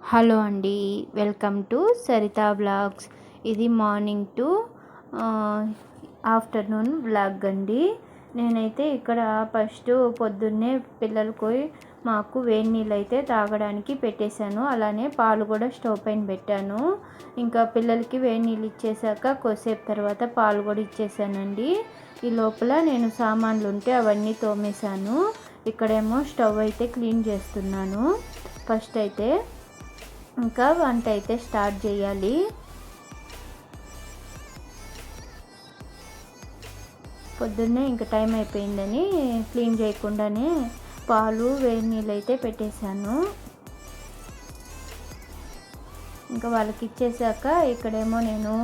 Hello అండి welcome to Saritha blogs ఇది morning to afternoon blog అండి. నేనైతే ఇక్కడ ఫస్ట్ పొద్దున్నే పిల్లలకు మాకు వేడి నీళ్ళు అయితే తాగడానికి పెట్టేశాను. అలానే పాలు కూడా స్టవ్ పైన పెట్టాను. ఇంకా పిల్లలకి వేడి నీళ్ళు ఇచ్చేసాక కొద్దిసేపు తర్వాత పాలు కూడా ఇచ్చేసానండి ఈ లోపల నేను సామాన్లు ఉంటే అవన్నీ తోమేశాను. ఇక్కడేమో స్టవ్ అయితే క్లీన్ చేస్తున్నాను. ఫస్ట్ అయితే ఇంకా వంట అయితే స్టార్ట్ చేయాలి. పొద్దున్నే ఇంకా టైం అయిపోయిందని క్లీన్ చేయకుండానే పాలు వేడి నీళ్ళు అయితే పెట్టేశాను. ఇంకా వాళ్ళకి ఇచ్చేసాక ఇక్కడేమో నేను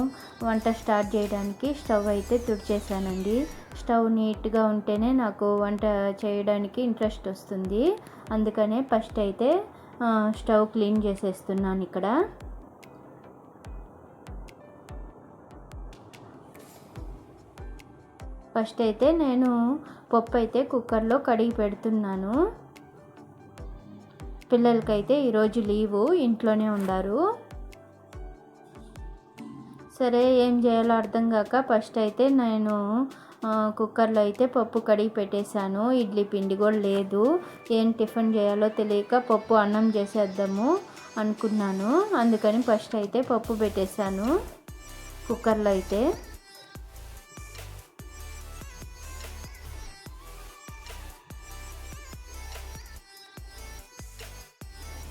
వంట స్టార్ట్ చేయడానికి స్టవ్ అయితే తుడిచేసానండి స్టవ్ నీట్గా ఉంటేనే నాకు వంట చేయడానికి ఇంట్రెస్ట్ వస్తుంది. అందుకనే ఫస్ట్ అయితే స్టవ్ క్లీన్ చేసేస్తున్నాను ఇక్కడ. ఫస్ట్ అయితే నేను పప్పు అయితే కుక్కర్లో కడిగి పెడుతున్నాను. పిల్లలకైతే ఈరోజు లీవు ఇంట్లోనే ఉండారు. సరే ఏం చేయాలో అర్థం కాక ఫస్ట్ అయితే నేను కుక్కర్లో అయితే పప్పు కడిగి పెట్టేశాను. ఇడ్లీ పిండి కూడా లేదు. ఏం టిఫిన్ చేయాలో తెలియక పప్పు అన్నం చేసేద్దాము అనుకున్నాను. అందుకని ఫస్ట్ అయితే పప్పు పెట్టేశాను కుక్కర్లో అయితే.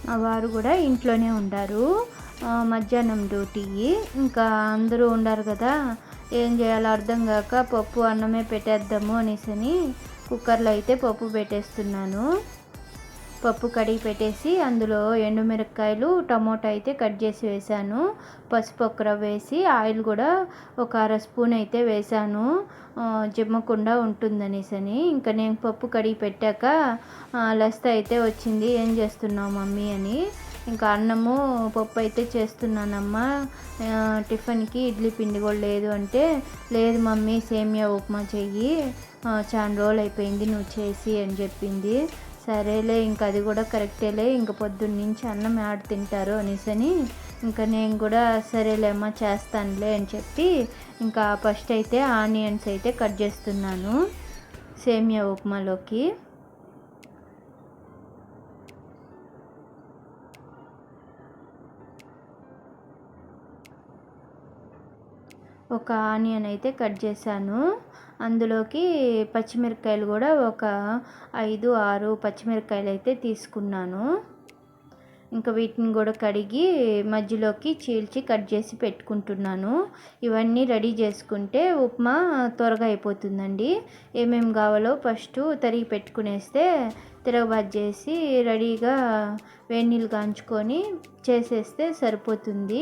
మా వారు కూడా ఇంట్లోనే ఉండారు. మధ్యాహ్నం డ్యూటీ. ఇంకా అందరూ ఉండారు కదా ఏం చేయాలో అర్థం కాక పప్పు అన్నమే పెట్టేద్దాము అనేసి కుక్కర్లో అయితే పప్పు పెట్టేస్తున్నాను. పప్పు కడిగి పెట్టేసి అందులో ఎండుమిరపకాయలు టమోటా అయితే కట్ చేసి వేసాను పసుపు ఒక్కర వేసి ఆయిల్ కూడా ఒక అర స్పూన్ అయితే వేసాను జిమ్మకుండా ఉంటుందనేసని ఇంకా నేను పప్పు కడిగి పెట్టాక లస్త అయితే వచ్చింది. ఏం చేస్తున్నావు మమ్మీ అని ఇంకా అన్నము పప్పు అయితే చేస్తున్నానమ్మా టిఫిన్కి ఇడ్లీ పిండి కూడా లేదు అంటే లేదు మమ్మీ సేమియా ఉప్మా చెయ్యి. చాలా రోజులు అయిపోయింది నువ్వు చేసి అని చెప్పింది. సరేలే ఇంకా అది కూడా కరెక్టేలే ఇంకా పొద్దున్న నుంచి అన్నం ఆడ తింటారు అనేసని ఇంకా నేను కూడా సరేలేమ్మా చేస్తానులే అని చెప్పి ఇంకా ఫస్ట్ అయితే ఆనియన్స్ అయితే కట్ చేస్తున్నాను సేమియా ఉప్మాలోకి. ఒక ఆనియన్ అయితే కట్ చేశాను. అందులోకి పచ్చిమిరపకాయలు కూడా ఒక ఐదు ఆరు పచ్చిమిరపకాయలు అయితే తీసుకున్నాను. ఇంకా వీటిని కూడా కడిగి మధ్యలోకి చీల్చి కట్ చేసి పెట్టుకుంటున్నాను. ఇవన్నీ రెడీ చేసుకుంటే ఉప్మా త్వరగా అయిపోతుందండి. ఏమేమి కావాలో ఫస్ట్ తరిగి పెట్టుకునేస్తే తిరగబాద్ చేసి రెడీగా వేడి నీళ్ళు కాంచుకొని చేసేస్తే సరిపోతుంది.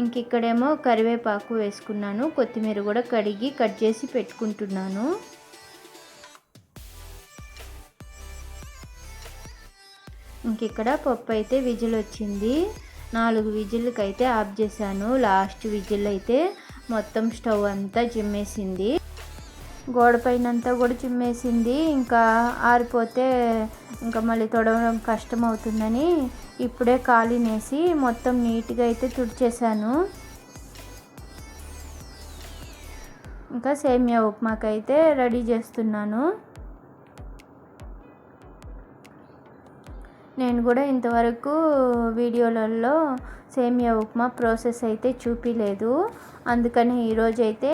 ఇంక ఇక్కడేమో కరివేపాకు వేసుకున్నాను. కొత్తిమీర కూడా కడిగి కట్ చేసి పెట్టుకుంటున్నాను. ఇంక ఇక్కడ పప్పు అయితే విజిల్ వచ్చింది నాలుగు విజిల్కి అయితే ఆఫ్ చేశాను. లాస్ట్ విజిల్ అయితే మొత్తం స్టవ్ అంతా జిమ్మేసింది గోడ పైన అంతా కూడా చిమ్మేసింది. ఇంకా ఆరిపోతే ఇంకా మళ్ళీ తొడవడం కష్టం అవుతుందని ఇప్పుడే కాలినేసి మొత్తం నీట్గా అయితే తుడిచేసాను ఇంకా సేమియా ఉప్మాకైతే రెడీ చేస్తున్నాను. నేను కూడా ఇంతవరకు వీడియోలలో సేమియా ఉప్మా ప్రాసెస్ అయితే చూపించలేదు అందుకని ఈరోజు అయితే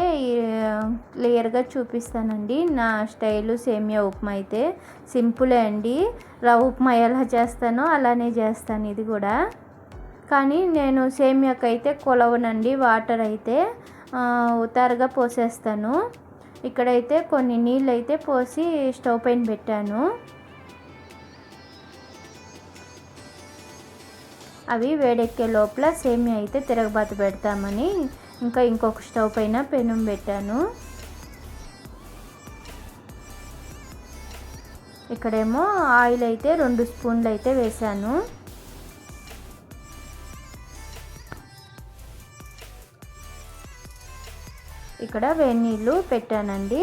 క్లియర్గా చూపిస్తానండి. నా స్టైలు సేమియా ఉప్మా అయితే సింపులే అండి. రవ్వ ఉప్మా ఎలా చేస్తానో అలానే చేస్తాను ఇది కూడా. కానీ నేను సేమియాకి అయితే కొలవనండి వాటర్ అయితే ఉతారుగా పోసేస్తాను. ఇక్కడైతే కొన్ని నీళ్ళు అయితే పోసి స్టవ్ పైన పెట్టాను. అవి వేడెక్కే లోపల సేమియా అయితే తిరగబాత పెడతామని ఇంకా ఇంకొక స్టవ్ పైన పెనం పెట్టాను. ఇక్కడేమో ఆయిల్ అయితే రెండు స్పూన్లు అయితే వేసాను ఇక్కడ వేడి నీళ్ళు పెట్టానండి.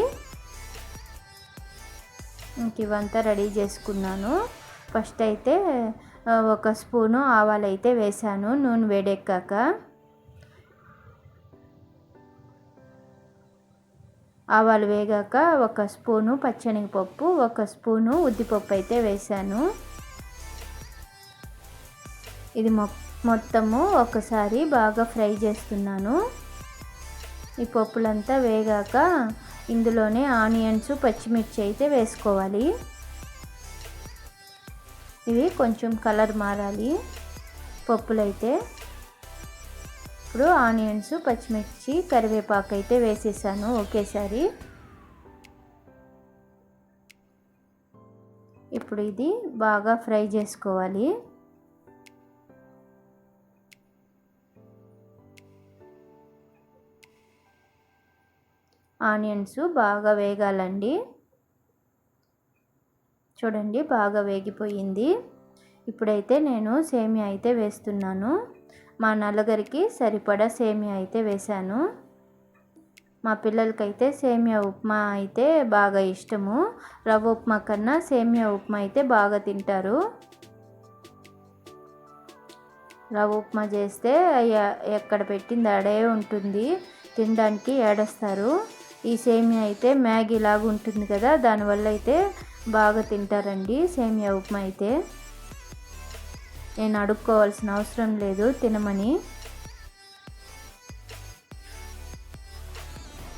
ఇంక ఇవంతా రెడీ చేసుకున్నాను. ఫస్ట్ అయితే ఒక స్పూను ఆవాలు అయితే వేసాను నూనె వేడెక్కాక. ఆవాలు వేగాక ఒక స్పూను పచ్చనిపప్పు ఒక స్పూను ఉద్దిపప్పు అయితే వేసాను ఇది మొత్తము ఒకసారి బాగా ఫ్రై చేస్తున్నాను. ఈ పప్పులంతా వేగాక ఇందులోనే ఆనియన్స్ పచ్చిమిర్చి అయితే వేసుకోవాలి. ఇవి కొంచెం కలర్ మారాలి. పప్పులైతే. ఇప్పుడు ఆనియన్స్ పచ్చిమిర్చి కరివేపాకు అయితే వేసేసాను ఒకేసారి. ఇప్పుడు ఇది బాగా ఫ్రై చేసుకోవాలి. ఆనియన్స్ బాగా వేగాలండి. చూడండి బాగా వేగిపోయింది. ఇప్పుడైతే నేను సేమియా అయితే వేస్తున్నాను. మా నలుగురికి సరిపడా సేమియా అయితే వేశాను. మా పిల్లలకైతే సేమియా ఉప్మా అయితే బాగా ఇష్టము. రవ్వ ఉప్మా కన్నా సేమియా ఉప్మా అయితే బాగా తింటారు. రవ్వ ఉప్మా చేస్తే ఎక్కడ పెట్టింది అడే ఉంటుంది. తినడానికి ఏడస్తారు. ఈ సేమియా అయితే మ్యాగీ లాగా ఉంటుంది కదా దానివల్ల అయితే బాగా తింటారండి. సేమియా ఉప్మా అయితే. నేను అడుక్కోవాల్సిన అవసరం లేదు తినమని.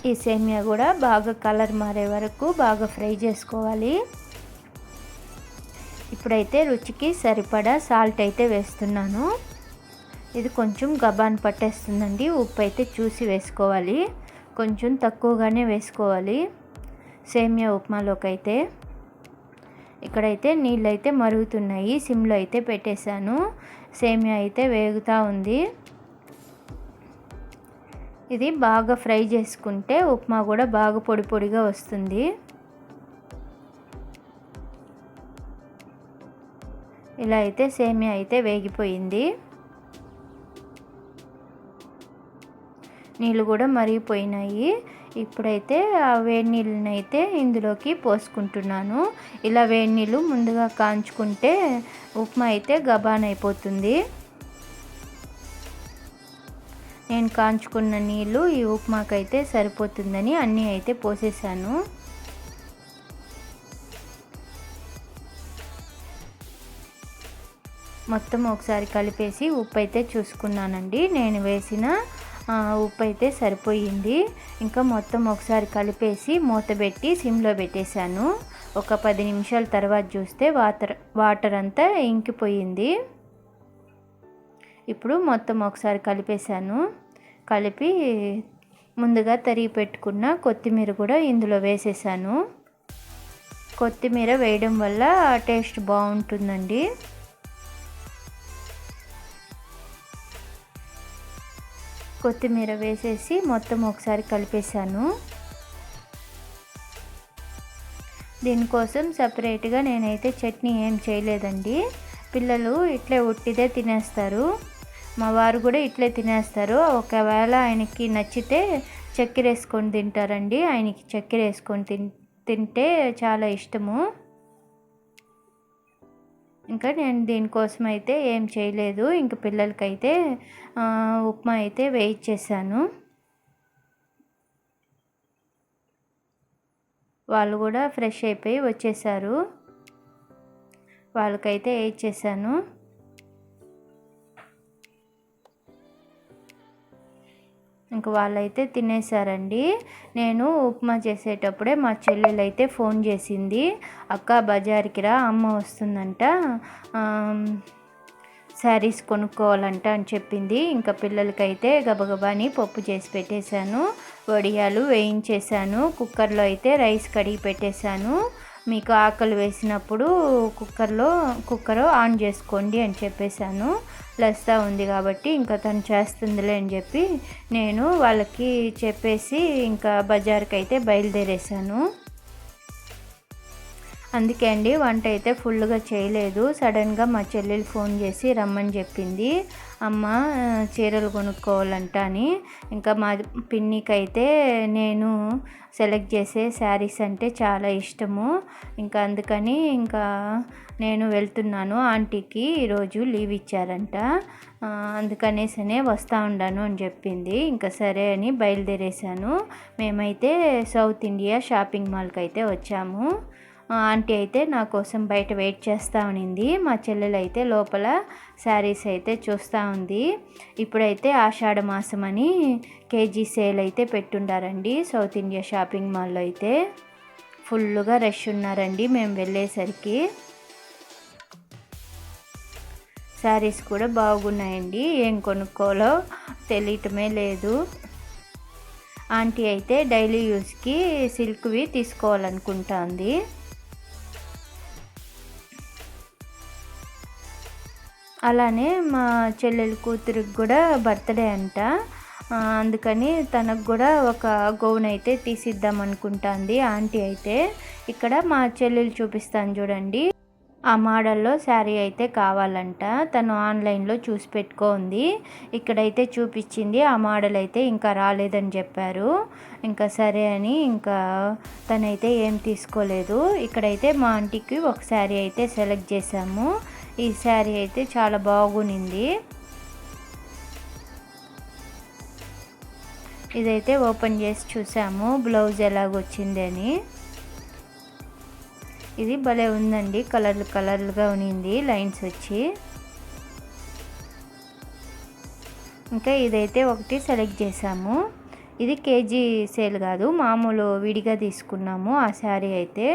ఈ సేమియా కూడా బాగా కలర్ మారే వరకు బాగా ఫ్రై చేసుకోవాలి. ఇప్పుడైతే రుచికి సరిపడా సాల్ట్ అయితే వేస్తున్నాను. ఇది కొంచెం గబాన్ పట్టేస్తుందండి. ఉప్పు అయితే చూసి వేసుకోవాలి. కొంచెం తక్కువగానే వేసుకోవాలి. సేమియా ఉప్మాలోకి అయితే ఇక్కడైతే నీళ్ళు అయితే మరుగుతున్నాయి. సిమ్లో అయితే పెట్టేశాను. సేమియా అయితే వేగుతూ ఉంది. ఇది బాగా ఫ్రై చేసుకుంటే ఉప్మా కూడా బాగా పొడి పొడిగా వస్తుంది. ఇలా అయితే సేమియా అయితే వేగిపోయింది. నీళ్ళు కూడా మరిగిపోయినాయి. ఇప్పుడైతే ఆ వేడి నీళ్ళని అయితే ఇందులోకి పోసుకుంటున్నాను. ఇలా వేడి నీళ్ళు ముందుగా కాంచుకుంటే ఉప్మా అయితే గబాన్ అయిపోతుంది నేను కాంచుకున్న నీళ్ళు ఈ ఉప్మాకైతే సరిపోతుందని అన్నీ అయితే పోసేసాను. మొత్తం ఒకసారి కలిపేసి ఉప్పు అయితే చూసుకున్నానండి. నేను వేసిన ఉప్పు అయితే సరిపోయింది. ఇంకా మొత్తం ఒకసారి కలిపేసి మూత పెట్టి సిమ్లో పెట్టేశాను. ఒక పది నిమిషాల తర్వాత చూస్తే వాటర్ వాటర్ అంతా ఇంకిపోయింది. ఇప్పుడు మొత్తం ఒకసారి కలిపేశాను. కలిపి ముందుగా తరిగి పెట్టుకున్న కొత్తిమీర కూడా ఇందులో వేసేసాను కొత్తిమీర వేయడం వల్ల టేస్ట్ బాగుంటుందండి. కొత్తిమీర వేసేసి మొత్తం ఒకసారి కలిపేశాను. దీనికోసం సపరేట్గా నేనైతే చట్నీ ఏం చేయలేదండి. పిల్లలు ఇట్లే ఉట్టిదే తినేస్తారు. మా వారు కూడా ఇట్లే తినేస్తారు. ఒకవేళ ఆయనకి నచ్చితే చక్కెర వేసుకొని తింటారండి. ఆయనకి చక్కెర వేసుకొని తిన్ తింటే చాలా ఇష్టము. ఇంకా నేను దీనికోసం అయితే ఏం చేయలేదు. ఇంక పిల్లలకైతే ఉప్మా అయితే వేయించేసాను వాళ్ళు కూడా ఫ్రెష్ అయిపోయి వచ్చేసారు. వాళ్ళకైతే వేయించేసాను ఇంక వాళ్ళైతే తినేసారండి. నేను ఉప్మా చేసేటప్పుడే మా చెల్లెలు అయితే ఫోన్ చేసింది. అక్క బజార్కి రా అమ్మ వస్తుందంట. శారీస్ కొనుక్కోవాలంట అని చెప్పింది. ఇంకా పిల్లలకైతే గబగబాని పప్పు చేసి పెట్టేశాను. వడియాలు వేయించేశాను. కుక్కర్లో అయితే రైస్ కడిగి పెట్టేశాను. మీకు ఆకలి వేసినప్పుడు కుక్కర్లో కుక్కర్ ఆన్ చేసుకోండి అని చెప్పేశాను. లస్తా ఉంది కాబట్టి ఇంకా తను చేస్తుందిలే అని చెప్పి నేను వాళ్ళకి చెప్పేసి ఇంకా బజార్కి అయితే బయలుదేరేశాను. అందుకే అండి వంట అయితే ఫుల్గా చేయలేదు. సడన్గా మా చెల్లెలు ఫోన్ చేసి రమ్మని చెప్పింది. అమ్మ చీరలు కొనుక్కోవాలంట అని. ఇంకా మా పిన్నికి అయితే నేను సెలెక్ట్ చేసే శారీస్ అంటే చాలా ఇష్టము. ఇంకా అందుకని ఇంకా నేను వెళ్తున్నాను. ఆంటీకి ఈరోజు లీవ్ ఇచ్చారంట. అందుకనేసనే వస్తూ ఉండాను అని చెప్పింది. ఇంకా సరే అని బయలుదేరేసాను మేమైతే సౌత్ ఇండియా షాపింగ్ మాల్కి అయితే వచ్చాము. ఆంటీ అయితే నా కోసం బయట వెయిట్ చేస్తూ ఉన్నింది మా చెల్లెలు అయితే లోపల శారీస్ అయితే చూస్తూ ఉంది. ఇప్పుడైతే ఆషాఢ మాసం అని కేజీ సేల్ అయితే పెట్టుండారండి. సౌత్ ఇండియా షాపింగ్ మాల్లో అయితే ఫుల్గా రష్ ఉన్నారండి మేము వెళ్ళేసరికి. శారీస్ కూడా బాగున్నాయండి. ఏం కొనుక్కోవాలో తెలియటమే లేదు. ఆంటీ అయితే డైలీ యూస్కి సిల్క్వి తీసుకోవాలనుకుంటుంది. అలానే మా చెల్లెలు కూతురికి కూడా బర్త్డే అంట. అందుకని తనకు కూడా ఒక గౌన్ అయితే తీసిద్దాం అనుకుంటుంది ఆంటీ అయితే. ఇక్కడ మా చెల్లెలు చూపిస్తాను చూడండి. ఆ మోడల్లో శారీ అయితే కావాలంట. తను ఆన్లైన్లో చూసి పెట్టుకోంది. ఇక్కడైతే చూపించింది. ఆ మోడల్ అయితే ఇంకా రాలేదని చెప్పారు. ఇంకా సరే అని ఇంకా తనైతే ఏం తీసుకోలేదు. ఇక్కడైతే మా ఆంటీకి ఒక శారీ అయితే సెలెక్ట్ చేసాము ఈ శారీ అయితే చాలా బాగునింది. ఇదైతే ఓపెన్ చేసి చూసాము బ్లౌజ్ ఎలాగొచ్చిందని ఇది భలే ఉందండి కలర్లు కలర్లుగా ఉనింది లైన్స్ వచ్చి. ఇంకా ఇదైతే ఒకటి సెలెక్ట్ చేసాము. ఇది కేజీ సేల్ కాదు మామూలు విడిగా తీసుకున్నాము ఆ శారీ అయితే.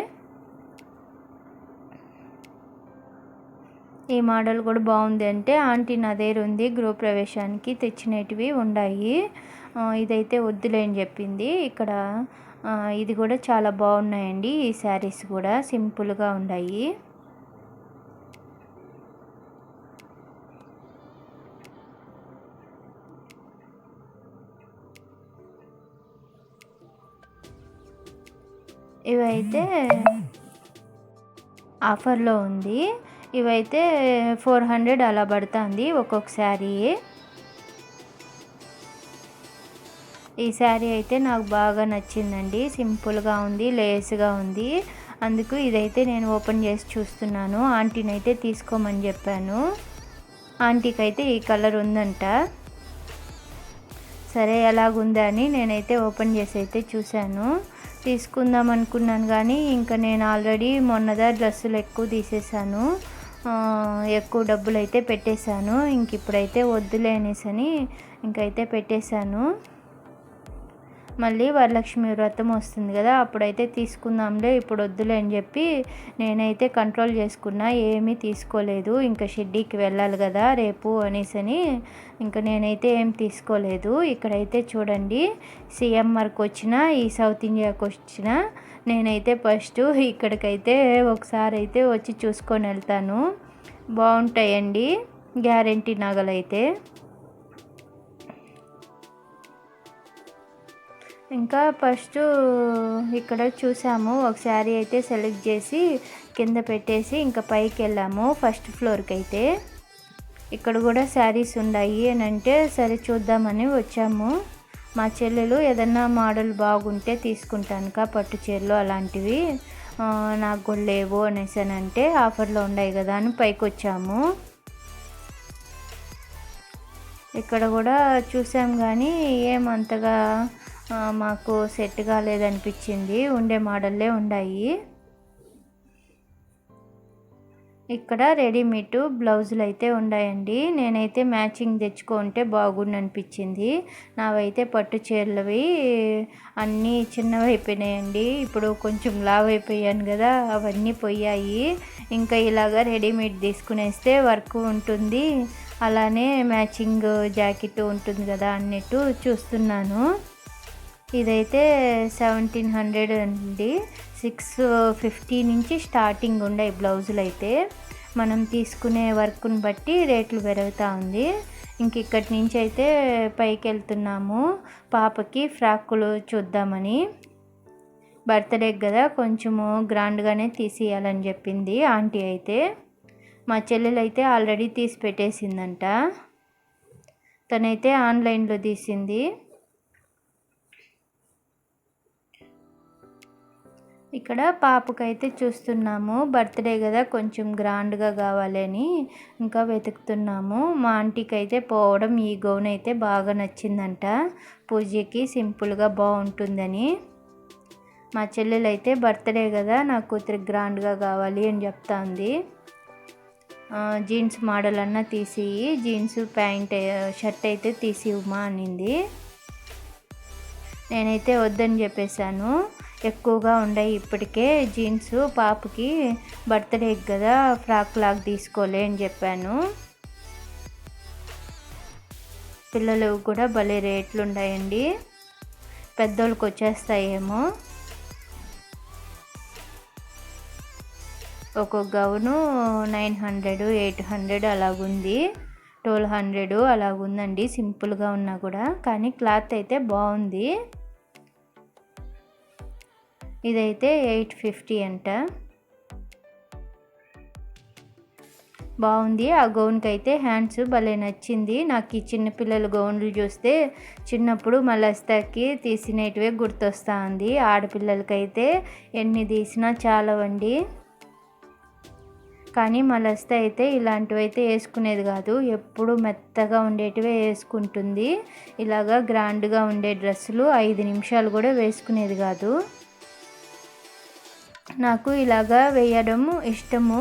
ఈ మోడల్ కూడా బాగుంది అంటే ఆంటీ నా దగ్గర ఉంది గృహప్రవేశానికి తెచ్చినటివి ఉన్నాయి ఇదైతే వద్దులే అని చెప్పింది. ఇక్కడ ఇది కూడా చాలా బాగున్నాయండి ఈ శారీస్ కూడా సింపుల్గా ఉన్నాయి ఇవైతే ఆఫర్లో ఉంది. ఇవైతే ఫోర్ హండ్రెడ్ అలా పడుతుంది ఒక్కొక్క శారీ ఈ శారీ అయితే నాకు బాగా నచ్చిందండి. సింపుల్గా ఉంది లేస్గా ఉంది. అందుకు ఇదైతే నేను ఓపెన్ చేసి చూస్తున్నాను. ఆంటీని అయితే తీసుకోమని చెప్పాను. ఆంటీకి అయితే ఈ కలర్ ఉందంట. సరే ఎలాగుందా అని నేనైతే ఓపెన్ చేసి అయితే చూశాను. తీసుకుందాం అనుకున్నాను కానీ ఇంకా నేను ఆల్రెడీ మొన్నదా డ్రెస్సులు ఎక్కువ తీసేసాను. ఎక్కువ డబ్బులు అయితే పెట్టేశాను. ఇంక ఇప్పుడైతే వద్దులే అనేసి అని ఇంకైతే పెట్టేశాను. మళ్ళీ వరలక్ష్మి వ్రతం వస్తుంది కదా అప్పుడైతే తీసుకుందాంలే ఇప్పుడు వద్దులే అని చెప్పి నేనైతే కంట్రోల్ చేసుకున్నా ఏమీ తీసుకోలేదు. ఇంకా షెడ్డీకి వెళ్ళాలి కదా రేపు అనేసి అని. ఇంకా నేనైతే ఏం తీసుకోలేదు. ఇక్కడైతే చూడండి సిఎంఆర్కి వచ్చిన ఈ సౌత్ ఇండియాకి వచ్చిన నేనైతే ఫస్ట్ ఇక్కడికైతే ఒకసారి అయితే వచ్చి చూసుకొని వెళ్తాను. బాగుంటాయండి గ్యారంటీ నగలైతే. ఇంకా ఫస్ట్ ఇక్కడ చూసాము ఒక శారీ అయితే సెలెక్ట్ చేసి కింద పెట్టేసి ఇంకా పైకి వెళ్ళాము ఫస్ట్ ఫ్లోర్కి అయితే. ఇక్కడ కూడా శారీస్ ఉన్నాయి అని అంటే సరే చూద్దామని వచ్చాము. మా చెల్లెలు ఏదన్నా మోడల్ బాగుంటే తీసుకుంటాను కా పట్టు చీరలు అలాంటివి. నాకు కూడా లేవు అనేసి అని అంటే ఆఫర్లో ఉన్నాయి కదా అని పైకి వచ్చాము. ఇక్కడ కూడా చూసాం కానీ ఏమంతగా మాకు సెట్ కాలేదనిపించింది. ఉండే మోడల్లే ఉన్నాయి ఇక్కడ రెడీమేడ్ బ్లౌజులు అయితే ఉన్నాయండి నేనైతే మ్యాచింగ్ తెచ్చుకుంటే బాగుండు అనిపించింది నావైతే పట్టు చీరలవి అన్నీ చిన్నవి అయిపోయినాయండి ఇప్పుడు కొంచెం లావ్ అయిపోయాను కదా అవన్నీ పోయాయి. ఇంకా ఇలాగ రెడీమేడ్ తీసుకునేస్తే వర్క్ ఉంటుంది. అలానే మ్యాచింగ్ జాకెట్ ఉంటుంది కదా అన్నట్టు చూస్తున్నాను. ఇదైతే సెవెంటీన్ హండ్రెడ్ అండి. సిక్స్ ఫిఫ్టీ నుంచి స్టార్టింగ్ ఉండే బ్లౌజులు అయితే. మనం తీసుకునే వర్క్ని బట్టి రేట్లు పెరుగుతూ ఉంది. ఇంక ఇక్కడి నుంచి అయితే పైకి వెళ్తున్నాము. పాపకి ఫ్రాక్కులు చూద్దామని. బర్త్డే కదా కొంచెము గ్రాండ్గానే తీసేయాలని చెప్పింది ఆంటీ అయితే. మా చెల్లెలు అయితే ఆల్రెడీ తీసి పెట్టేసిందంట. తనైతే ఆన్లైన్లో తీసింది. ఇక్కడ పాపకైతే చూస్తున్నాము. బర్త్డే కదా కొంచెం గ్రాండ్గా కావాలని ఇంకా వెతుకుతున్నాము. మా ఆంటీకి అయితే పోవడం ఈ గౌన్ అయితే బాగా నచ్చిందంట. పూజకి సింపుల్గా బాగుంటుందని. మా చెల్లెలు అయితే బర్త్డే కదా నా కూతురు గ్రాండ్గా కావాలి అని చెప్తా ఉంది జీన్స్ మోడల్ అన్నా తీసి జీన్స్ ప్యాంట్ షర్ట్ అయితే తీసి ఇవ్వమా అనింది. నేనైతే వద్దని చెప్పేశాను. ఎక్కువగా ఉన్నాయి ఇప్పటికే జీన్స్ పాపకి బర్త్డే కదా ఫ్రాక్ లాగా తీసుకోలే అని చెప్పాను. పిల్లలు కూడా భలే రేట్లు ఉన్నాయండి పెద్దోళ్ళకి వచ్చేస్తాయేమో. ఒక్కొక్క gown nine hundred eight hundred అలాగుంది. Twelve hundred అలాగుందండి సింపుల్గా ఉన్నా కూడా. కానీ క్లాత్ అయితే బాగుంది. ఇదైతే ఎయిట్ ఫిఫ్టీ అంట. బాగుంది. ఆ గౌన్కి అయితే హ్యాండ్స్ భలే నచ్చింది. నాకు ఈ చిన్నపిల్లల గౌన్లు చూస్తే చిన్నప్పుడు మలస్తాకి తీసినటివే గుర్తొస్తా ఉంది ఆడపిల్లలకైతే ఎన్ని తీసినా చాలవండి. కానీ మలస్త అయితే ఇలాంటివి అయితే వేసుకునేది కాదు. ఎప్పుడు మెత్తగా ఉండేటివే వేసుకుంటుంది. ఇలాగా గ్రాండ్గా ఉండే డ్రెస్సులు ఐదు నిమిషాలు కూడా వేసుకునేది కాదు. నాకు ఇలాగా వేయడం ఇష్టము.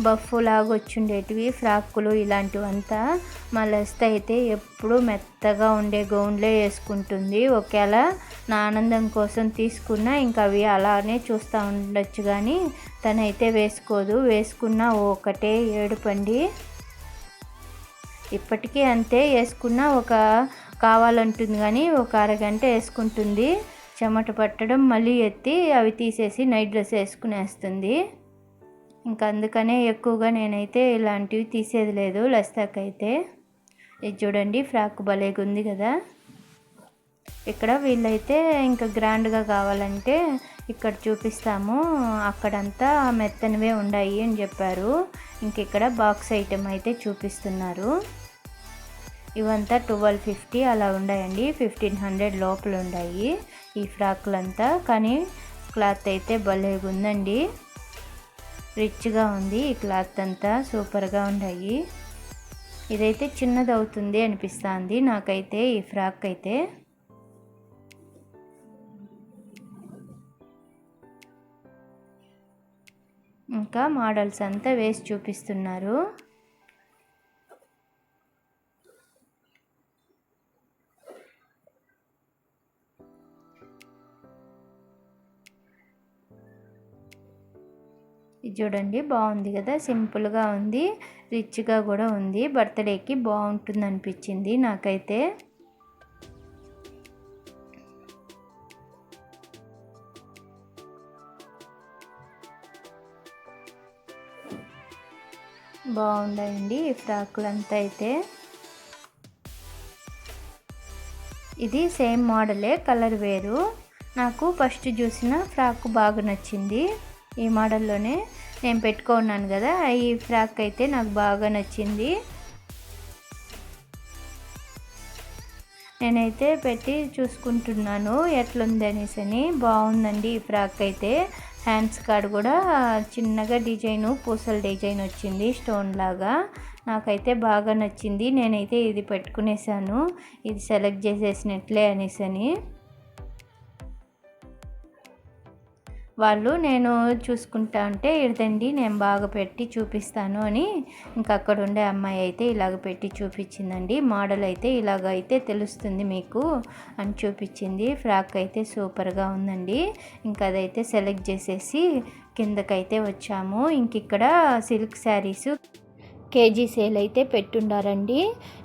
బఫ్ లాగా వచ్చిండేటివి ఫ్రాక్కులు ఇలాంటివంతా మా అయితే ఎప్పుడు మెత్తగా ఉండే గౌన్లే వేసుకుంటుంది. ఒకవేళ నా ఆనందం కోసం తీసుకున్నా ఇంకా అవి అలానే చూస్తూ ఉండొచ్చు కానీ తనైతే వేసుకోదు. వేసుకున్న ఒకటే ఏడుపండి. ఇప్పటికీ అంతే వేసుకున్న ఒక కావాలంటుంది కానీ ఒక అరగంట వేసుకుంటుంది. చెమట పట్టడం మళ్ళీ ఎత్తి అవి తీసేసి నైట్ డ్రెస్ వేసుకునేస్తుంది. ఇంకా అందుకనే ఎక్కువగా నేనైతే ఇలాంటివి తీసేది లేదు లస్తాకైతే ఇది చూడండి ఫ్రాక్ భలేగా ఉంది కదా. ఇక్కడ వీళ్ళైతే ఇంకా గ్రాండ్గా కావాలంటే ఇక్కడ చూపిస్తాము. అక్కడంతా మెత్తనివే ఉన్నాయి అని చెప్పారు. ఇంక ఇక్కడ బాక్స్ ఐటెం అయితే చూపిస్తున్నారు. ఇవంతా ట్వెల్వ్ ఫిఫ్టీ అలా ఉన్నాయండి ఫిఫ్టీన్ హండ్రెడ్ లోపల ఉన్నాయి ఈ ఫ్రాక్లంతా కానీ క్లాత్ అయితే భలేగా ఉందండి రిచ్గా ఉంది ఈ క్లాత్ అంతా సూపర్గా ఉన్నాయి ఇదైతే చిన్నది అవుతుంది అనిపిస్తుంది నాకైతే ఈ ఫ్రాక్ అయితే ఇంకా మోడల్స్ అంతా వేసి చూపిస్తున్నారు. ఇది చూడండి బాగుంది కదా? సింపుల్గా ఉంది రిచ్గా కూడా ఉంది. బర్త్డేకి బాగుంటుంది అనిపించింది నాకైతే. బాగుందండి ఈ ఫ్రాకులంతా అయితే. ఇది సేమ్ మోడలే కలర్ వేరు. నాకు ఫస్ట్ చూసిన ఫ్రాక్ బాగా నచ్చింది. ఈ మోడల్లోనే నేను పెట్టుకున్నాను కదా ఈ ఫ్రాక్ అయితే నాకు బాగా నచ్చింది. నేనైతే పెట్టి చూసుకుంటున్నాను ఎట్లుంది అనేసి అని బాగుందండి ఈ ఫ్రాక్ అయితే. హ్యాండ్స్ కాడ కూడా చిన్నగా డిజైను పూసల డిజైన్ వచ్చింది స్టోన్ లాగా. నాకైతే బాగా నచ్చింది. నేనైతే ఇది పెట్టుకునేసాను. ఇది సెలెక్ట్ చేసేసినట్లే అనేసి వాళ్ళు నేను చూసుకుంటా ఉంటే ఇడదండి నేను బాగా పెట్టి చూపిస్తాను అని ఇంకా అక్కడ ఉండే అమ్మాయి అయితే ఇలాగ పెట్టి చూపించిందండి. మోడల్ అయితే ఇలాగ అయితే తెలుస్తుంది మీకు అని చూపించింది. ఫ్రాక్ అయితే సూపర్గా ఉందండి. ఇంకా అదైతే సెలెక్ట్ చేసేసి కిందకైతే వచ్చాము. ఇంక ఇక్కడ సిల్క్ శారీస్ కేజీ సేల్ అయితే పెట్టుండారండి.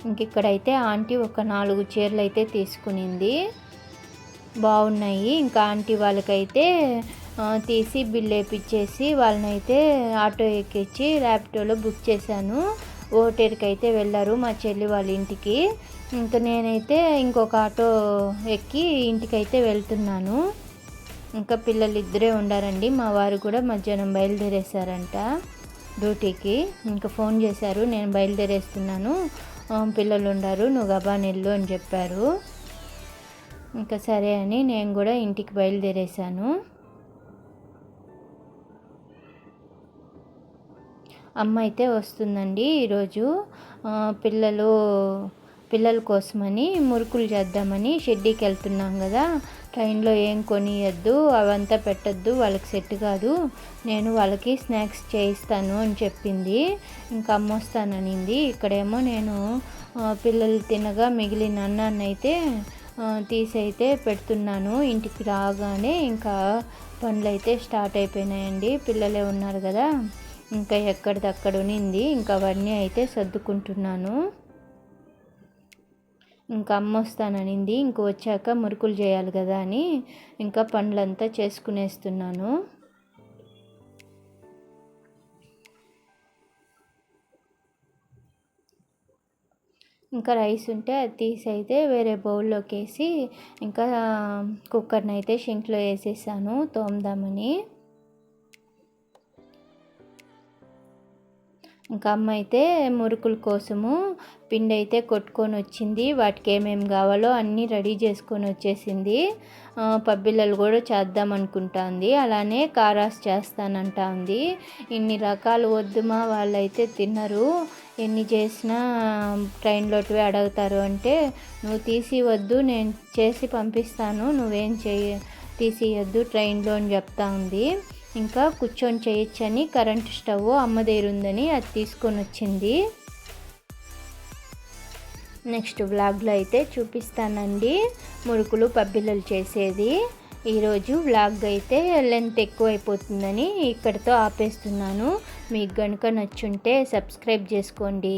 ఇంక ఇక్కడైతే ఆంటీ ఒక నాలుగు చీరలు అయితే తీసుకునింది. బాగున్నాయి. ఇంకా ఆంటీ వాళ్ళకైతే తీసి బిల్ వేపించేసి వాళ్ళనైతే ఆటో ఎక్కించి ల్యాప్టాప్లో బుక్ చేశాను. ఓటేరుకి అయితే వెళ్ళారు మా చెల్లి వాళ్ళ ఇంటికి. ఇంకా నేనైతే ఇంకొక ఆటో ఎక్కి ఇంటికైతే వెళ్తున్నాను. ఇంకా పిల్లలు ఇద్దరే ఉండారండి. మా వారు కూడా మధ్యాహ్నం బయలుదేరేశారంట డ్యూటీకి. ఇంకా ఫోన్ చేశారు నేను బయలుదేరేస్తున్నాను. పిల్లలు ఉండారు నువ్వు గబా నెల్లు అని చెప్పారు. ఇంకా సరే అని నేను కూడా ఇంటికి బయలుదేరేశాను. అమ్మ అయితే వస్తుందండి ఈరోజు. పిల్లలు పిల్లల కోసమని మురుకులు చేద్దామని షెడ్డీకి వెళ్తున్నాం కదా. ట్రైన్లో ఏం కొనియద్దు అవంతా పెట్టద్దు వాళ్ళకి సెట్ కాదు. నేను వాళ్ళకి స్నాక్స్ చేయిస్తాను అని చెప్పింది. ఇంకా అమ్మ వస్తాననింది. ఇక్కడేమో నేను పిల్లలు తినగా మిగిలిన అన్నాన్ని అయితే తీసైతే పెడుతున్నాను. ఇంటికి రాగానే ఇంకా పనులు అయితే స్టార్ట్ అయిపోయినాయండి. పిల్లలే ఉన్నారు కదా. ఇంకా ఎక్కడిదక్కడ ఉనింది. ఇంకా అవన్నీ అయితే సర్దుకుంటున్నాను. ఇంకా అమ్మ వస్తాననింది. ఇంక వచ్చాక మురుకులు చేయాలి కదా అని ఇంకా పండ్లంతా చేసుకునేస్తున్నాను. ఇంకా రైస్ ఉంటే అది తీసి అయితే వేరే బౌల్లోకి వేసి ఇంకా కుక్కర్ని అయితే షింక్లో వేసేసాను. తోమదామని. ఇంకా అమ్మ అయితే మురుకుల కోసము పిండి అయితే కొట్టుకొని వచ్చింది వాటికి ఏమేమి కావాలో అన్నీ రెడీ చేసుకొని వచ్చేసింది పబ్బిళ్ళలు కూడా చేద్దాం అనుకుంటుంది అలానే కారాస్ చేస్తానంటా ఉంది ఇన్ని రకాలు వద్దుమా వాళ్ళైతే తిన్నరు ఎన్ని చేసినా ట్రైన్లోటివే అడుగుతారు అంటే నువ్వు తీసి వద్దు నేను చేసి పంపిస్తాను. నువ్వేం చేయ తీసియద్దు ట్రైన్లో అని చెప్తా ఉంది ఇంకా కూర్చొని చేయొచ్చని కరెంట్ స్టవ్ అమ్మ దగ్గర ఉందని అది తీసుకొని వచ్చింది. నెక్స్ట్ వ్లాగ్లో అయితే చూపిస్తానండి మురుకులు పబ్బిల్లలు చేసేది. ఈరోజు వ్లాగ్ అయితే లెంత్ ఎక్కువైపోతుందని ఇక్కడితో ఆపేస్తున్నాను. మీకు కనుక నచ్చుంటే సబ్స్క్రైబ్ చేసుకోండి.